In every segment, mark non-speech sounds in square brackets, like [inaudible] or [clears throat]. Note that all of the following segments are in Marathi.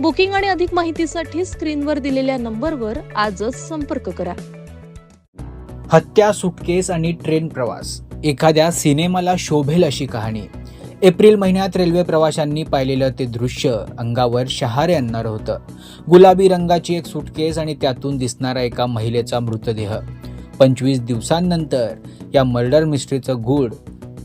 बुकिंग आणि अधिक माहितीसाठी स्क्रीनवर दिलेल्या नंबरवर आजच संपर्क करा. हत्या सुटकेस आणि ट्रेन प्रवास एखाद्या सिनेमाला शोभेल अशी कहाणी. एप्रिल महिन्यात रेल्वे प्रवाशांनी पाहिलेलं ते दृश्य अंगावर शहारे आणणारं होतं. गुलाबी रंगाची एक सुटकेस आणि त्यातून दिसणारा एका महिलेचा मृतदेह. पंचवीस दिवसांनंतर या मर्डर मिस्ट्रीचं गूढ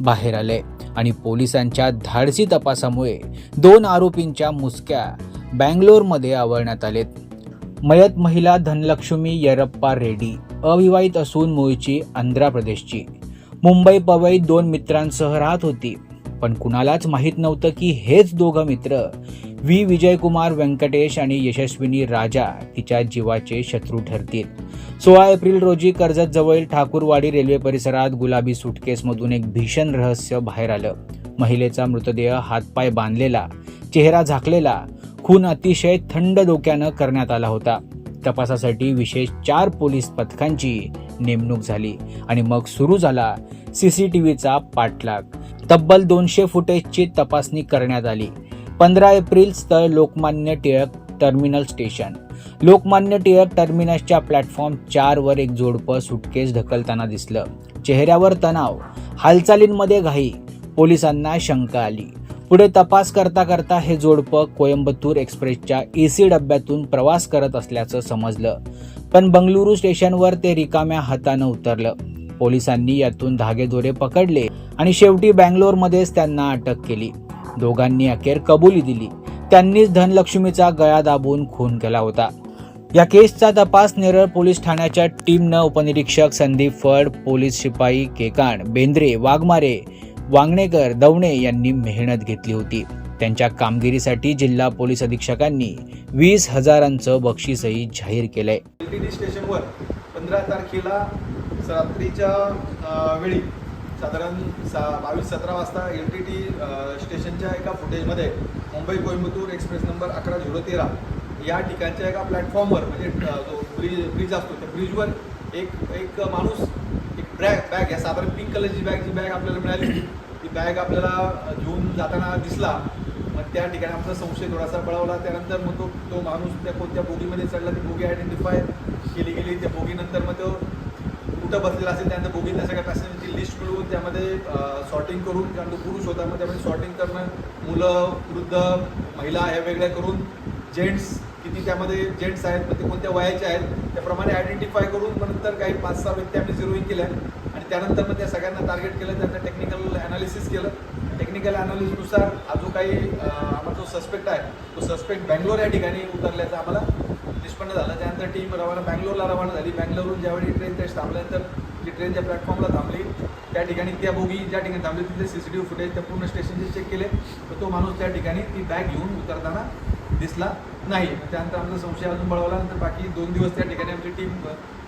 बाहेर आलंय आणि पोलिसांच्या धाडसी तपासामुळे दोन आरोपींच्या मुसक्या बँगलोरमध्ये आवळण्यात आलेत. मयत महिला धनलक्ष्मी यरप्पा रेड्डी अविवाहित असून मूळची आंध्र प्रदेशची. मुंबई पवईत दोन मित्रांसह राहत होती पण कुणालाच माहीत नव्हतं की हेच दोघं मित्र व्ही. विजयकुमार व्यंकटेश आणि यशस्विनी राजा तिच्या जीवाचे शत्रू ठरतील. सोळा एप्रिल रोजी कर्जत जवळील ठाकूरवाडी रेल्वे परिसरात गुलाबी सुटकेसमधून एक भीषण रहस्य बाहेर आलं. महिलेचा मृतदेह हातपाय बांधलेला चेहरा झाकलेला खून अतिशय थंड डोक्यानं करण्यात आला होता. तपासासाठी विशेष चार पोलीस पथकांची नेमणूक झाली आणि मग सुरू झाला सीसीटीव्हीचा पाठलाग. तब्बल दोनशे फुटेजची तपासणी करण्यात आली. पंधरा एप्रिल स्थळ लोकमान्य टिळक टर्मिनल स्टेशन. लोकमान्य टिळक टर्मिनसच्या प्लॅटफॉर्म चार वर एक जोडपं सुटकेस ढकलताना दिसलं. चेहऱ्यावर तणाव हालचालींमध्ये घाई पोलिसांना शंका आली. पुढे तपास करता करता हे जोडपं कोयंबतूर एक्सप्रेसच्या एसी डब्यातून प्रवास करत असल्याचं समजलं. पण बंगळुरू स्टेशनवर ते रिकाम्या हातानं उतरलं. पोलिसांनी यातून धागेदोरे पकडले आणि शेवटी बँगलोरमध्येच त्यांना अटक केली. दोघांनी अखेर कबुली दिली. त्यांनीच धनलक्ष्मीचा गळा दाबून खून केला होता. या केसचा तपास नेरळ पोलीस ठाण्याच्या टीमनं उपनिरीक्षक संदीप फड पोलीस शिपाई केकाण बेंद्रे वाघमारे वांगणेकर दवणे यांनी मेहनत घेतली होती. त्यांच्या कामगिरीसाठी जिल्हा पोलीस अधीक्षकांनी वीस हजारांचं बक्षीसही जाहीर केलंय. टी स्टेशनवर पंधरा तारखेला रात्रीच्या वेळी साधारण सा बावीस सतरा वाजता एल टी टी स्टेशनच्या एका फुटेजमध्ये मुंबई कोइंबतूर एक्सप्रेस नंबर अकरा झिरो तेरा या ठिकाणच्या एका प्लॅटफॉर्मवर म्हणजे जो ब्रिज ब्रिज असतो त्या ब्रिजवर एक एक माणूस बॅग बॅग या साधारण पिंक कलरची बॅग जी बॅग आपल्याला मिळाली ती बॅग आपल्याला घेऊन जाताना दिसला. मग त्या ठिकाणी आपला संशय थोडासा बळावला. त्यानंतर मग तो तो माणूस त्या कोणत्या बोगीमध्ये चढला ती बोगी आयडेंटिफाय केली गेली. त्या बोगीनंतर मग तो कुठं बसलेला असेल त्यानंतर बोगीतल्या सगळ्या पॅसेंजरची लिस्ट मिळवून त्यामध्ये सॉर्टिंग करून कारण तो पुरुष होता मग त्यामध्ये सॉर्टिंग करणं मुलं वृद्ध महिला ह्या वेगळ्या करून जेंट्स किती त्यामध्ये जेंट्स आहेत मग ते कोणत्या वयाचे आहेत त्याप्रमाणे आयडेंटिफाय करून मग नंतर काही पाच सहा व्यक्ती आम्ही झिरोईंग केल्या. आणि त्यानंतर मग त्या सगळ्यांना टार्गेट केलं त्यांना टेक्निकल ॲनालिसिस केलं. टेक्निकल ॲनालिसिसनुसार हा जो काही आम्हाला जो सस्पेक्ट आहे तो सस्पेक्ट बँगलोर या ठिकाणी उतरल्याचा आम्हाला निष्पन्न झालं. त्यानंतर टीम रवाना बँगलोरला रवाना झाली. बँगलोरहून ज्यावेळी ट्रेन त्या थांबल्यानंतर जी ट्रेन त्या प्लॅटफॉर्मला थांबली त्या ठिकाणी त्या बोगी ज्या ठिकाणी थांबली तिथे C C T V footage त्या पूर्ण स्टेशनचे चेक केले. तर तो माणूस त्या ठिकाणी ती बॅग घेऊन उतरताना दिसला नाही. त्यानंतर आमचा संशय अजून बळवला. नंतर बाकी दोन दिवस त्या ठिकाणी आमची टीम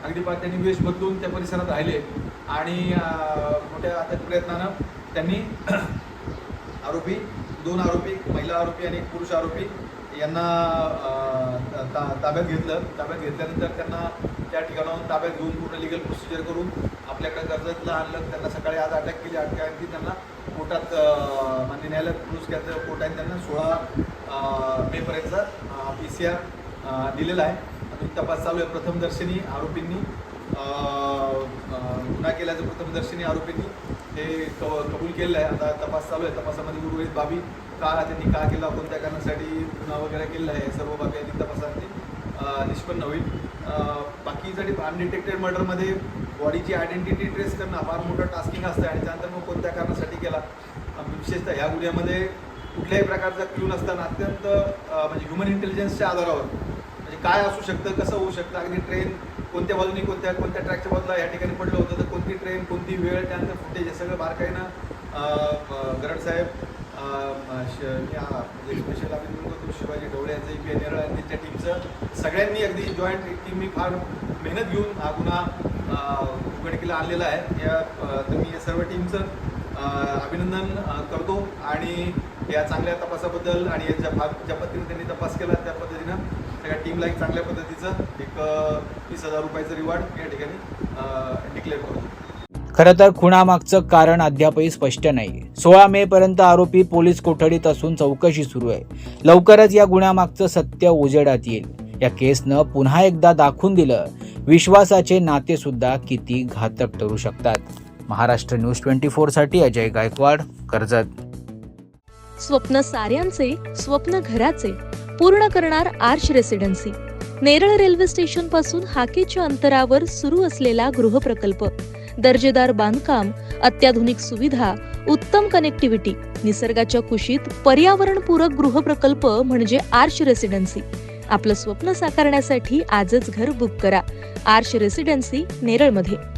अगदी पा त्यांनी वेश बदलून त्या परिसरात राहिले. आणि मोठ्या आता प्रयत्नानं त्यांनी [clears throat] आरोपी दोन आरोपी महिला आरोपी आणि एक पुरुष आरोपी यांना ता- ताब्यात घेतलं. ताब्यात घेतल्यानंतर त्यांना त्या ठिकाणाहून ताब्यात घेऊन पूर्ण लिगल प्रोसिजर करून आपल्याकडे कर्जतला आणलं. त्यांना सकाळी आज अटक केली. अटक आणखी त्यांना कोर्टात अं, मान्य न्यायालयात पुरुष केंद्र कोर्टाने त्यांना सोळा मेपर्यंतचा पी सी आर दिलेला आहे. अजून तपास चालू आहे प्रथमदर्शनी आरोपींनी. गुन्हा केल्याचं प्रथमदर्शनी आरोपींनी ते क कबूल केलेलं आहे. आता तपास चालू आहे. तपासामध्ये उर्वरित बाबी का त्यांनी का केला कोणत्या कारणासाठी गुन्हा वगैरे केलेला आहे? सर्व बाबी अधिक तपासामध्ये निष्पन्न होईल. अं, बाकीसाठी अनडिटेक्टेड मर्डरमध्ये बॉडीची आयडेंटिटी ट्रेस करणं फार मोठं टास्किंग असतं आणि त्यानंतर मग कोणत्या कारणासाठी केला? विशेषतः ह्या गुन्ह्यामध्ये कुठल्याही प्रकारचा क्ल्यू नसताना अत्यंत म्हणजे ह्युमन इंटेलिजन्सच्या आधारावर म्हणजे काय असू शकतं कसं होऊ शकतं अगदी ट्रेन कोणत्या बाजूनी कोणत्या कोणत्या ट्रॅकच्या बाजूला या ठिकाणी पडलं होतं तर कोणती ट्रेन कोणती वेळ त्यानंतर फुटेज हे सगळं बारकाईनं गरडसाहेब गरड साहेब श- म्हणजे स्पेशल अभिनंदन करतो शिवाजी ढवळे यांचं ई पी एन आणि त्यांच्या टीमचं सगळ्यांनी अगदी जॉईंट टीम मी फार मेहनत घेऊन हा गुन्हा उघडकीला आणलेला आहे. या तुम्ही तर मी या सर्व टीमचं अभिनंदन करतो आणि या चांगल्या तपासाबद्दल आणि याच्या भाग ज्या पद्धतीने त्यांनी तपास केला त्या पद्धतीनं सगळ्या टीमला एक चांगल्या पद्धतीचं एक तीस हजार रुपयाचं रिवॉर्ड या ठिकाणी डिक्लेअर करतो. खरं तर खुणामागचं कारण अद्यापही स्पष्ट नाही. सोळा मे पर्यंत आरोपी पोलीस कोठडीत असून चौकशी सुरू आहे. लवकरच या गुन्ह्यामागचं सत्य उजेडात येईल. या केसनं पुन्हा एकदा दाखवून दिलं. विश्वासाचे नाते सुद्धा किती घातक ठरू शकतात. महाराष्ट्र न्यूज ट्वेंटी फोरसाठी अजय गायकवाड कर्जत. स्वप्न साऱ्यांचे स्वप्न घराचे पूर्ण करणार आर्च रेसिडेन्सी. नेरळ रेल्वे स्टेशनपासून हाकेच्या अंतरावर सुरू असलेला गृहप्रकल्प. दर्जेदार बांधकाम अत्याधुनिक सुविधा उत्तम कनेक्टिव्हिटी निसर्गाच्या कुशीत पर्यावरणपूरक गृहप्रकल्प म्हणजे आर्च रेसिडेन्सी. आपलं स्वप्न साकारण्यासाठी आजच घर बुक करा. आर्श रेसिडेन्सी नेरळमध्ये.